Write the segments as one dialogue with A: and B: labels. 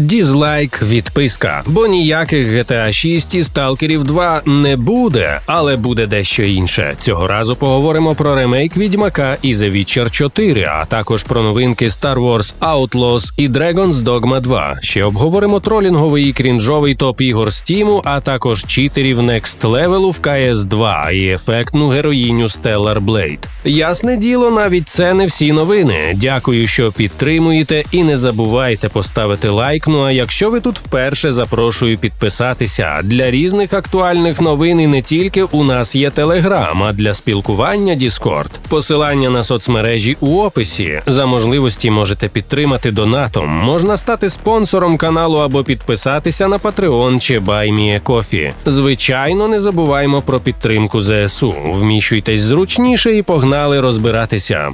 A: Дізлайк, відписка, бо ніяких GTA 6 і Stalkerів 2 не буде, але буде дещо інше. Цього разу поговоримо про ремейк Відьмака і The Witcher 4, а також про новинки Star Wars Outlaws і Dragon's Dogma 2. Ще обговоримо тролінговий і крінжовий топ ігор Steam, а також читерів Next Level в CS 2 і ефектну героїню Stellar Blade. Ясне діло, навіть це не всі новини. Дякую, що підтримуєте, і не забувайте поставити лайк. Ну а якщо ви тут вперше запрошую підписатися для різних актуальних новин і не тільки у нас є Телеграм, а для спілкування Discord. Посилання на соцмережі у описі. За можливості можете підтримати донатом. Можна стати спонсором каналу або підписатися на Patreon чи BuyMeACoffee. Звичайно, не забуваємо про підтримку ЗСУ. Вміщуйтесь зручніше і погнали розбиратися.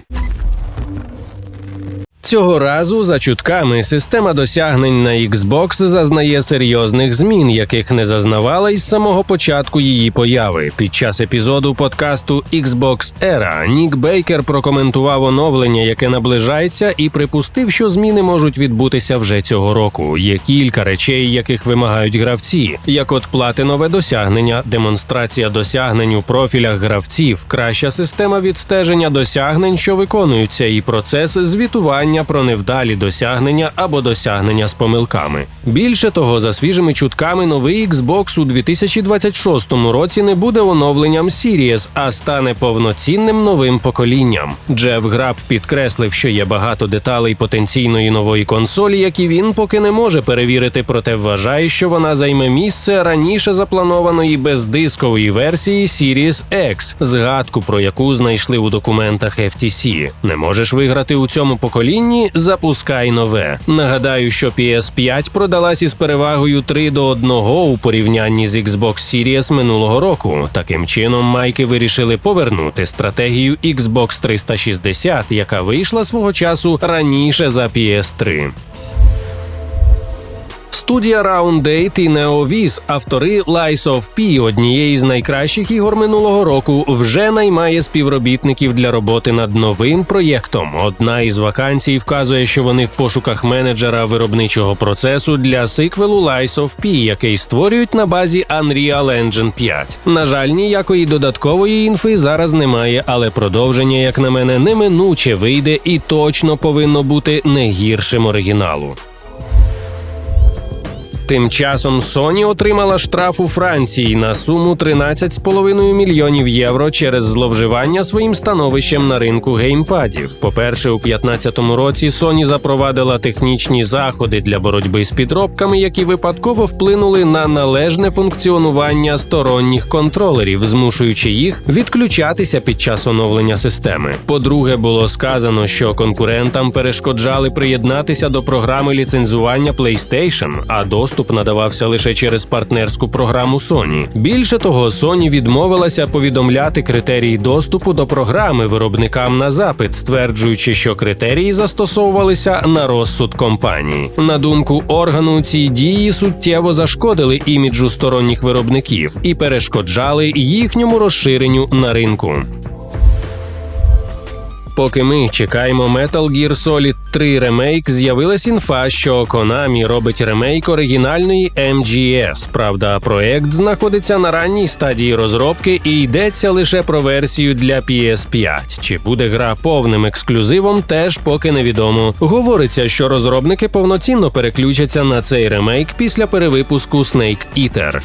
A: Цього разу, за чутками, система досягнень на Xbox зазнає серйозних змін, яких не зазнавала із самого початку її появи. Під час епізоду подкасту Xbox Era Нік Бейкер прокоментував оновлення, яке наближається, і припустив, що зміни можуть відбутися вже цього року. Є кілька речей, яких вимагають гравці, як от платинове досягнення, демонстрація досягнень у профілях гравців, краща система відстеження досягнень, що виконуються, і процес звітування про невдалі досягнення або досягнення з помилками. Більше того, за свіжими чутками, новий Xbox у 2026 році не буде оновленням Series, а стане повноцінним новим поколінням. Джеф Граб підкреслив, що є багато деталей потенційної нової консолі, які він поки не може перевірити, проте вважає, що вона займе місце раніше запланованої бездискової версії Series X, згадку про яку знайшли у документах FTC. Не можеш виграти у цьому поколінні. Запускай нове. Нагадаю, що PS5 продалась із перевагою 3 до 1 у порівнянні з Xbox Series минулого року. Таким чином, майки вирішили повернути стратегію Xbox 360, яка вийшла свого часу раніше за PS3. Студія Round 8 і NeoVis, автори Lies of P, однієї з найкращих ігор минулого року, вже наймає співробітників для роботи над новим проєктом. Одна із вакансій вказує, що вони в пошуках менеджера виробничого процесу для сиквелу Lies of P, який створюють на базі Unreal Engine 5. На жаль, ніякої додаткової інфи зараз немає, але продовження, як на мене, неминуче вийде і точно повинно бути не гіршим оригіналу. Тим часом Sony отримала штраф у Франції на суму 13,5 мільйонів євро через зловживання своїм становищем на ринку геймпадів. По-перше, у 2015 році Sony запровадила технічні заходи для боротьби з підробками, які випадково вплинули на належне функціонування сторонніх контролерів, змушуючи їх відключатися під час оновлення системи. По-друге, було сказано, що конкурентам перешкоджали приєднатися до програми ліцензування PlayStation, а доступ доступ надавався лише через партнерську програму Sony. Більше того, Sony відмовилася повідомляти критерії доступу до програми виробникам на запит, стверджуючи, що критерії застосовувалися на розсуд компанії. На думку органу, ці дії суттєво зашкодили іміджу сторонніх виробників і перешкоджали їхньому розширенню на ринку. Поки ми чекаємо Metal Gear Solid 3 ремейк, з'явилась інфа, що Konami робить ремейк оригінальної MGS. Правда, проект знаходиться на ранній стадії розробки і йдеться лише про версію для PS5. Чи буде гра повним ексклюзивом, теж поки невідомо. Говориться, що розробники повноцінно переключаться на цей ремейк після перевипуску Snake Eater.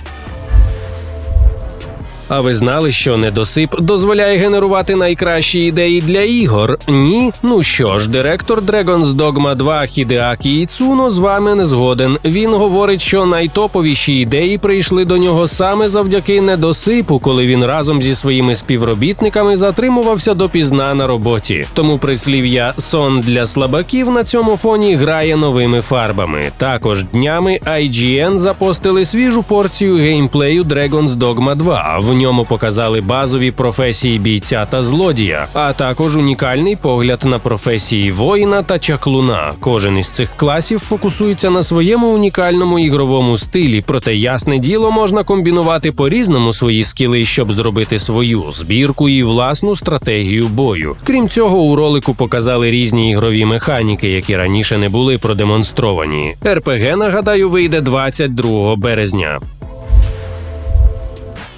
A: А ви знали, що недосип дозволяє генерувати найкращі ідеї для ігор? Ні? Ну що ж, директор Dragon's Dogma 2 Хідеакі Іцуно з вами не згоден. Він говорить, що найтоповіші ідеї прийшли до нього саме завдяки недосипу, коли він разом зі своїми співробітниками затримувався допізна на роботі. Тому прислів'я сон для слабаків на цьому фоні грає новими фарбами. Також днями IGN запостили свіжу порцію геймплею Dragon's Dogma 2. В ньому показали базові професії бійця та злодія, а також унікальний погляд на професії воїна та чаклуна. Кожен із цих класів фокусується на своєму унікальному ігровому стилі, проте ясне діло можна комбінувати по різному свої скіли, щоб зробити свою збірку і власну стратегію бою. Крім цього, у ролику показали різні ігрові механіки, які раніше не були продемонстровані. РПГ, нагадаю, вийде 22 березня.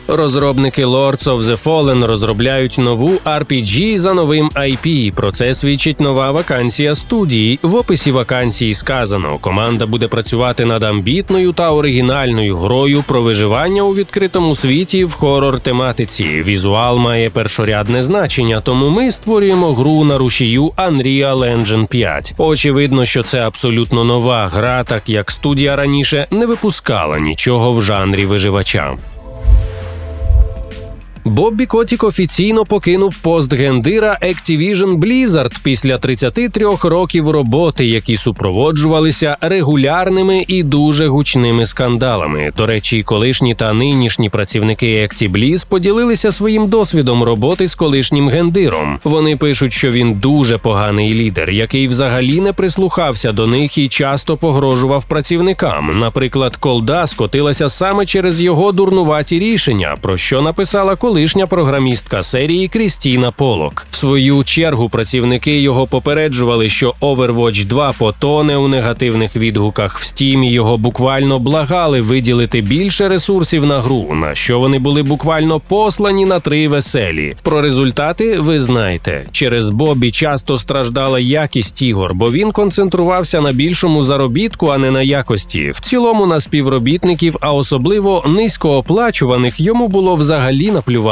A: Розробники Lords of the Fallen розробляють нову RPG за новим IP. Про це свідчить нова вакансія студії. В описі вакансії сказано: команда буде працювати над амбітною та оригінальною грою про виживання у відкритому світі в хорор тематиці. Візуал має першорядне значення, тому ми створюємо гру на рушію Unreal Engine 5. Очевидно, що це абсолютно нова гра, так як студія раніше не випускала нічого в жанрі виживача. Боббі Котік офіційно покинув пост гендира Activision Blizzard після 33 років роботи, які супроводжувалися регулярними і дуже гучними скандалами. До речі, колишні та нинішні працівники ActiBliz поділилися своїм досвідом роботи з колишнім гендиром. Вони пишуть, що він дуже поганий лідер, який взагалі не прислухався до них і часто погрожував працівникам. Наприклад, колда скотилася саме через його дурнуваті рішення, про що написала колишня програмістка серії Крістіна Полок. В свою чергу працівники його попереджували, що Overwatch 2 потоне у негативних відгуках в Steam і його буквально благали виділити більше ресурсів на гру, на що вони були буквально послані на три веселі. Про результати ви знаєте. Через Бобі часто страждала якість ігор, бо він концентрувався на більшому заробітку, а не на якості. В цілому на співробітників, а особливо низькооплачуваних, йому було взагалі наплювати.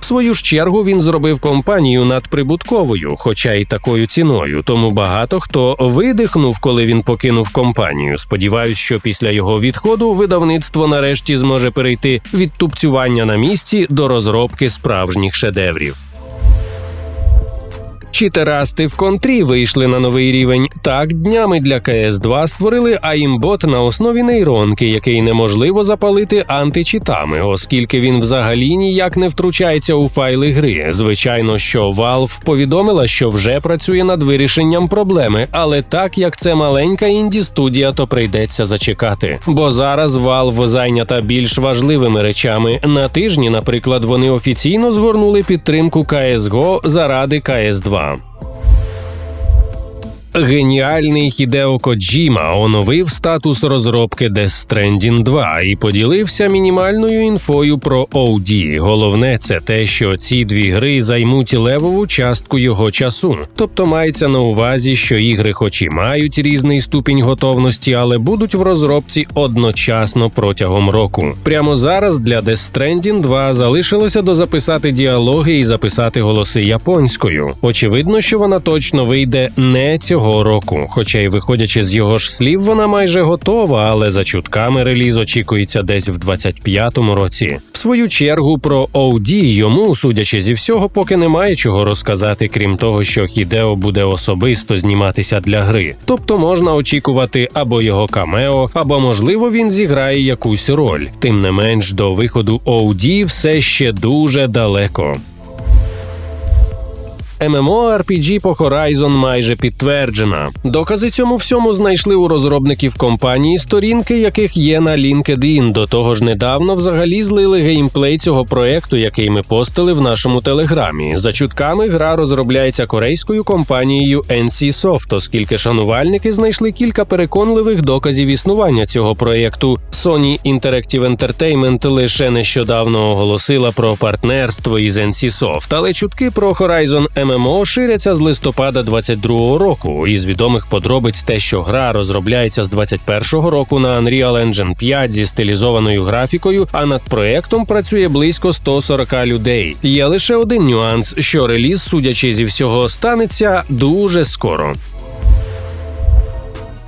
A: В свою ж чергу він зробив компанію надприбутковою, хоча й такою ціною. Тому багато хто видихнув, коли він покинув компанію. Сподіваюсь, що після його відходу видавництво нарешті зможе перейти від тупцювання на місці до розробки справжніх шедеврів. Читерасти в контрі вийшли на новий рівень. Так, днями для cs 2 створили аімбот на основі нейронки, який неможливо запалити античитами, оскільки він взагалі ніяк не втручається у файли гри. Звичайно, що Valve повідомила, що вже працює над вирішенням проблеми, але так як це маленька інді студія, то прийдеться зачекати. Бо зараз Valve зайнята більш важливими речами. На тижні, наприклад, вони офіційно згорнули підтримку CSGO заради cs 2 time. Геніальний Хідео Коджіма оновив статус розробки Death Stranding 2 і поділився мінімальною інфою про OD. Головне це те, що ці дві гри займуть левову частку його часу. Тобто мається на увазі, що ігри, хоч і мають різний ступінь готовності, але будуть в розробці одночасно протягом року. Прямо зараз для Death Stranding 2 залишилося дозаписати діалоги і записати голоси японською. Очевидно, що вона точно вийде не цього цього року. Хоча й виходячи з його ж слів, вона майже готова, але за чутками реліз очікується десь в 25-му році. В свою чергу про OD йому, судячи зі всього, поки немає чого розказати, крім того, що Хідео буде особисто зніматися для гри. Тобто можна очікувати або його камео, або можливо він зіграє якусь роль. Тим не менш, до виходу OD все ще дуже далеко. MMORPG по Horizon майже підтверджена. Докази цьому всьому знайшли у розробників компанії, сторінки яких є на LinkedIn. До того ж, недавно взагалі злили геймплей цього проекту, який ми постили в нашому телеграмі. За чутками гра розробляється корейською компанією NC оскільки шанувальники знайшли кілька переконливих доказів існування цього проєкту. Sony Interactive Entertainment лише нещодавно оголосила про партнерство із NC але чутки про Horizon MMO ММО ширяться з листопада 22-го року. Із відомих подробиць те, що гра розробляється з 21-го року на Unreal Engine 5 зі стилізованою графікою, а над проектом працює близько 140 людей. Є лише один нюанс, що реліз, судячи зі всього, станеться дуже скоро.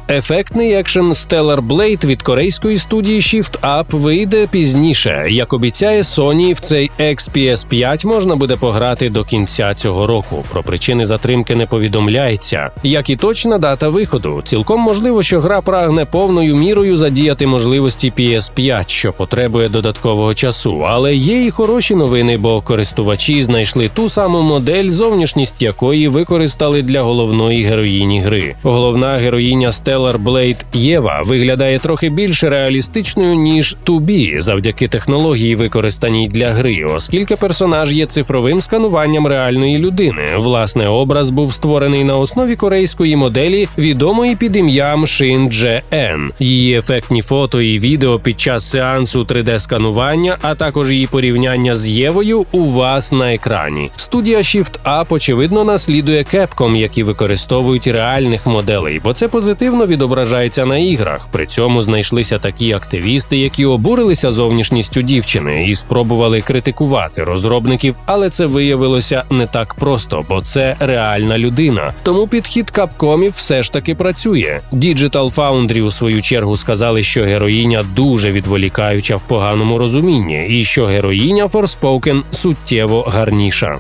A: Ефектний екшен Stellar Blade від корейської студії Shift Up вийде пізніше. Як обіцяє Sony, в цей XPS 5 можна буде пограти до кінця цього року. Про причини затримки не повідомляється, як і точна дата виходу. Цілком можливо, що гра прагне повною мірою задіяти можливості PS5, що потребує додаткового часу. Але є і хороші новини, бо користувачі знайшли ту саму модель, зовнішність якої використали для головної героїні гри. Головна героїня Stellar Blade Єва виглядає трохи більш реалістичною ніж 2B завдяки технології, використаній для гри, оскільки персонаж є цифровим скануванням реальної людини. Власне, образ був створений на основі корейської моделі, відомої під ім'ям Shin JN. Її ефектні фото і відео під час сеансу 3D-сканування, а також її порівняння з Євою у вас на екрані. Студія Shift Up, очевидно, наслідує Capcom, які використовують реальних моделей, бо це позитивно відображається на іграх. При цьому знайшлися такі активісти, які обурилися зовнішністю дівчини і спробували критикувати розробників, але це виявилося не так просто, бо це реальна людина. Тому підхід капкомів все ж таки працює. Digital Foundry у свою чергу сказали, що героїня дуже відволікаюча в поганому розумінні, і що героїня Forspoken суттєво гарніша.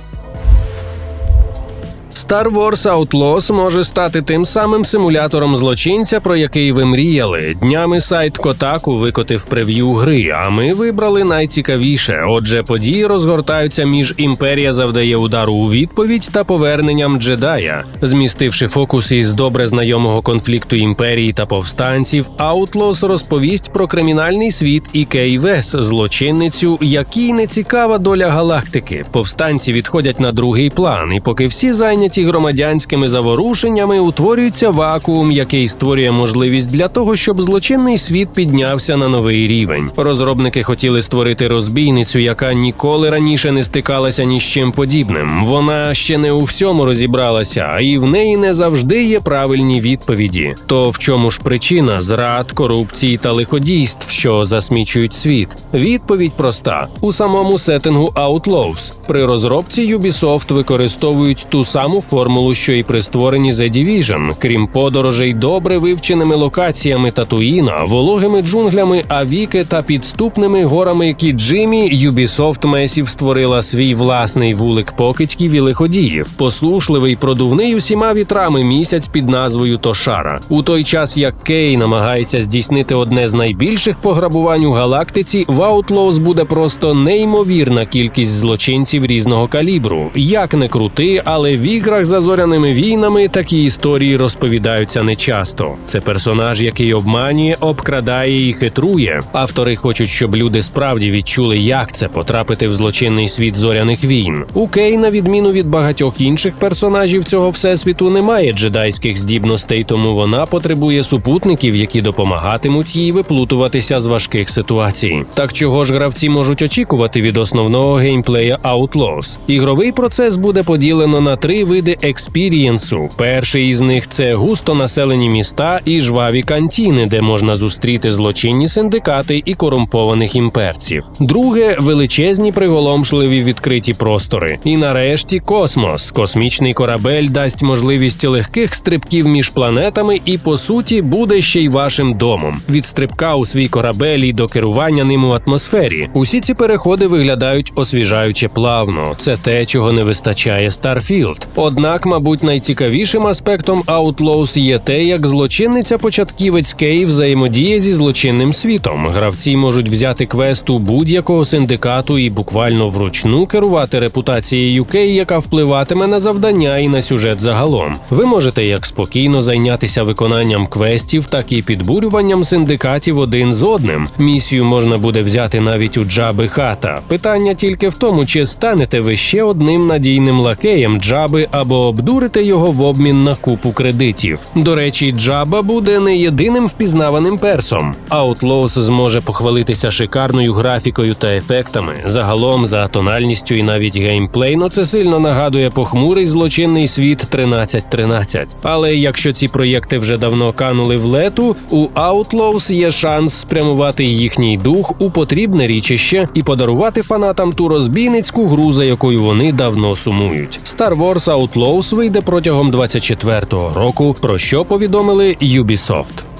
A: Star Wars Outlaws може стати тим самим симулятором злочинця, про який ви мріяли. Днями сайт Kotaku викотив прев'ю гри, а ми вибрали найцікавіше. Отже, події розгортаються між імперія завдає удару у відповідь та поверненням джедая, змістивши фокус із добре знайомого конфлікту імперії та повстанців. Outlaws розповість про кримінальний світ і Кей Вес, злочинницю, якій не цікава доля галактики. Повстанці відходять на другий план, і поки всі зайняті громадянськими заворушеннями, утворюється вакуум, який створює можливість для того, щоб злочинний світ піднявся на новий рівень. Розробники хотіли створити розбійницю, яка ніколи раніше не стикалася ні з чим подібним. Вона ще не у всьому розібралася, і в неї не завжди є правильні відповіді. То в чому ж причина зрад, корупції та лиходійств, що засмічують світ? Відповідь проста у самому сеттингу Outlaws. При розробці Ubisoft використовують ту саму формулу, що і при створенні The Division. Крім подорожей добре вивченими локаціями Татуїна, вологими джунглями Авіки та підступними горами Кіджимі, Ubisoft Massive створила свій власний вулик покидьків і лиходіїв, послушливий, продувний усіма вітрами місяць під назвою Тошара. У той час як Кей намагається здійснити одне з найбільших пограбувань у галактиці, в Outlaws буде просто неймовірна кількість злочинців різного калібру. Як не крути, але в іграх за зоряними війнами такі історії розповідаються нечасто. Це персонаж, який обманює, обкрадає і хитрує. Автори хочуть, щоб люди справді відчули, як це потрапити в злочинний світ зоряних війн. У Кей, на відміну від багатьох інших персонажів цього всесвіту, немає джедайських здібностей, тому вона потребує супутників, які допомагатимуть їй виплутуватися з важких ситуацій. Так чого ж гравці можуть очікувати від основного геймплея Outlaws? Ігровий процес буде поділено на три види експірієнсу. Перший із них це густо населені міста і жваві кантіни, де можна зустріти злочинні синдикати і корумпованих імперців. Друге величезні приголомшливі відкриті простори. І нарешті космос. Космічний корабель дасть можливість легких стрибків між планетами і, по суті, буде ще й вашим домом. Від стрибка у свій корабель і до керування ним у атмосфері. Усі ці переходи виглядають освіжаюче плавно. Це те, чого не вистачає Starfield. Однак, мабуть, найцікавішим аспектом Outlaws є те, як злочинниця початківець Кей взаємодіє зі злочинним світом. Гравці можуть взяти квест у будь-якого синдикату і буквально вручну керувати репутацією Кей, яка впливатиме на завдання і на сюжет загалом. Ви можете як спокійно зайнятися виконанням квестів, так і підбурюванням синдикатів один з одним. Місію можна буде взяти навіть у джаби хата. Питання тільки в тому, чи станете ви ще одним надійним лакеєм джаби або обдурите його в обмін на купу кредитів. До речі, джаба буде не єдиним впізнаваним персом. Outlaws зможе похвалитися шикарною графікою та ефектами. Загалом за тональністю і навіть геймплейно це сильно нагадує похмурий злочинний світ 1313. Але якщо ці проєкти вже давно канули в лету, у Outlaws є шанс спрямувати їхній дух у потрібне річище і подарувати фанатам ту розбійницьку гру, за якою вони давно сумують. Star Wars Outlaws вийде протягом 24-го року, про що повідомили Ubisoft.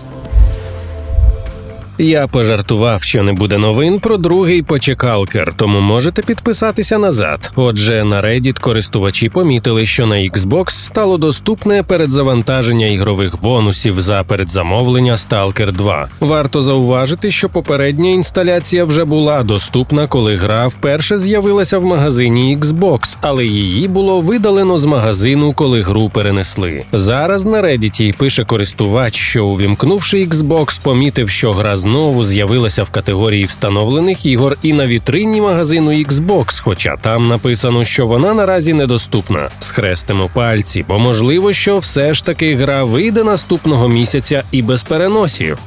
A: Я пожартував, що не буде новин про другий почекалкер, тому можете підписатися назад. Отже, на Reddit користувачі помітили, що на Xbox стало доступне передзавантаження ігрових бонусів за передзамовлення Stalker 2. Варто зауважити, що попередня інсталяція вже була доступна, коли гра вперше з'явилася в магазині Xbox, але її було видалено з магазину, коли гру перенесли. Зараз на Reddit пише користувач, що увімкнувши Xbox, помітив, що гра знову з'явилася в категорії встановлених ігор і на вітрині магазину Xbox, хоча там написано, що вона наразі недоступна. Схрестимо пальці, бо можливо, що все ж таки гра вийде наступного місяця і без переносів.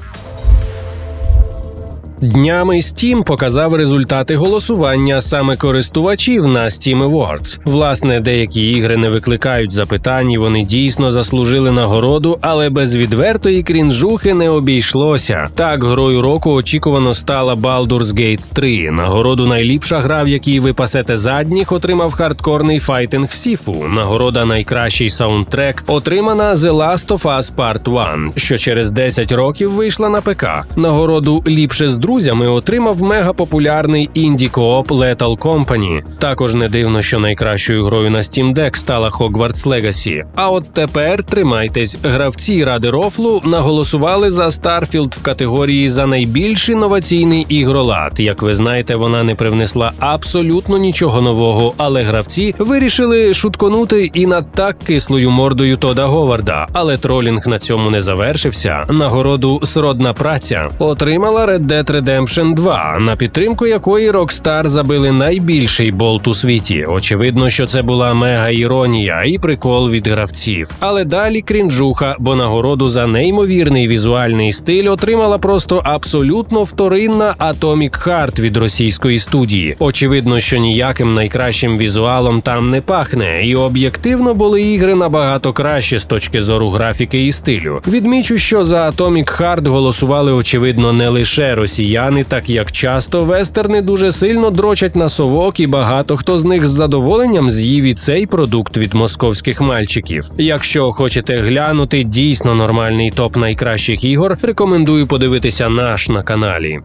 A: Днями Steam показав результати голосування саме користувачів на Steam Awards. Власне, деякі ігри не викликають запитань, і вони дійсно заслужили нагороду, але без відвертої крінжухи не обійшлося. Так, грою року очікувано стала Baldur's Gate 3. Нагороду найліпша гра, в якій ви пасете задніх, отримав хардкорний файтинг Сіфу. Нагорода найкращий саундтрек отримана The Last of Us Part 1, що через 10 років вийшла на ПК. Нагороду ліпше з друзями отримав мегапопулярний інді кооп Lethal Company. Також не дивно, що найкращою грою на Steam Deck стала Hogwarts Legacy. А от тепер тримайтесь, гравці ради рофлу наголосували за Starfield в категорії за найбільш інноваційний ігролад. Як ви знаєте, вона не привнесла абсолютно нічого нового, але гравці вирішили шутконути і над так кислою мордою Тода Говарда. Але тролінг на цьому не завершився. Нагороду сродна праця отримала Red Dead Redemption 2, на підтримку якої Rockstar забили найбільший болт у світі. Очевидно, що це була мега іронія і прикол від гравців. Але далі крінжуха, бо нагороду за неймовірний візуальний стиль отримала просто абсолютно вторинна Atomic Heart від російської студії. Очевидно, що ніяким найкращим візуалом там не пахне, і об'єктивно були ігри набагато краще з точки зору графіки і стилю. Відмічу, що за Atomic Heart голосували очевидно не лише росіяни, так як часто вестерни дуже сильно дрочать на совок, і багато хто з них з задоволенням з'їв і цей продукт від московських мальчиків. Якщо хочете глянути дійсно нормальний топ найкращих ігор, рекомендую подивитися наш на каналі.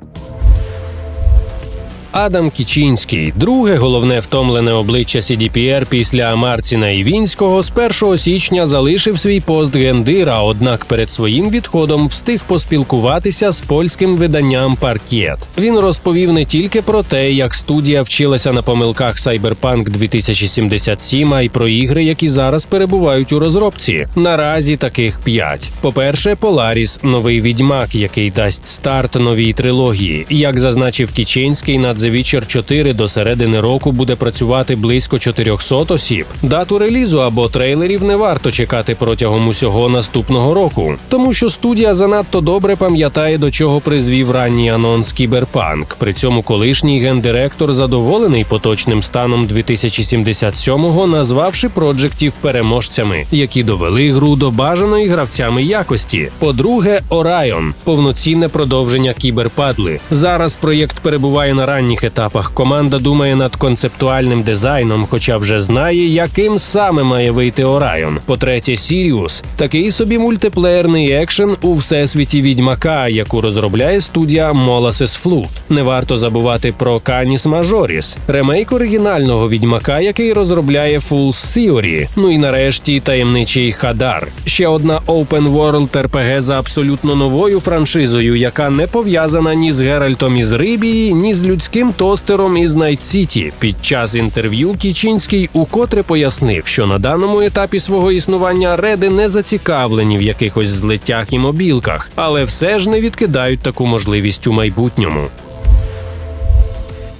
A: Адам Кічінський, друге головне втомлене обличчя CDPR після Марціна Івінського, з 1 січня залишив свій пост гендира, однак перед своїм відходом встиг поспілкуватися з польським виданням Паркет. Він розповів не тільки про те, як студія вчилася на помилках Cyberpunk 2077, а й про ігри, які зараз перебувають у розробці. Наразі таких п'ять. По-перше, Polaris – новий відьмак, який дасть старт новій трилогії. Як зазначив Кічинський, над The Witcher 4 до середини року буде працювати близько 400 осіб. Дату релізу або трейлерів не варто чекати протягом усього наступного року, тому що студія занадто добре пам'ятає, до чого призвів ранній анонс Кіберпанк. При цьому колишній гендиректор задоволений поточним станом 2077-го, назвавши проджектів переможцями, які довели гру до бажаної гравцями якості. По-друге, Орайон повноцінне продовження кіберпадли. Зараз проєкт перебуває на ранніх етапах. Команда думає над концептуальним дизайном, хоча вже знає, яким саме має вийти Орайон. По-третє, Сіріус такий собі мультиплеєрний екшен у всесвіті відьмака, яку розробляє студія Molasses Flood. Не варто забувати про Canis Majoris, ремейк оригінального відьмака, який розробляє Fool's Theory. Ну і нарешті таємничий Хадар. Ще одна open world RPG за абсолютно новою франшизою, яка не пов'язана ні з Геральтом із Рибії, ні з людським тостером із Night City. Під час інтерв'ю Кічинський укотре пояснив, що на даному етапі свого існування реди не зацікавлені в якихось злиттях і мобілках, але все ж не відкидають таку можливість у майбутньому.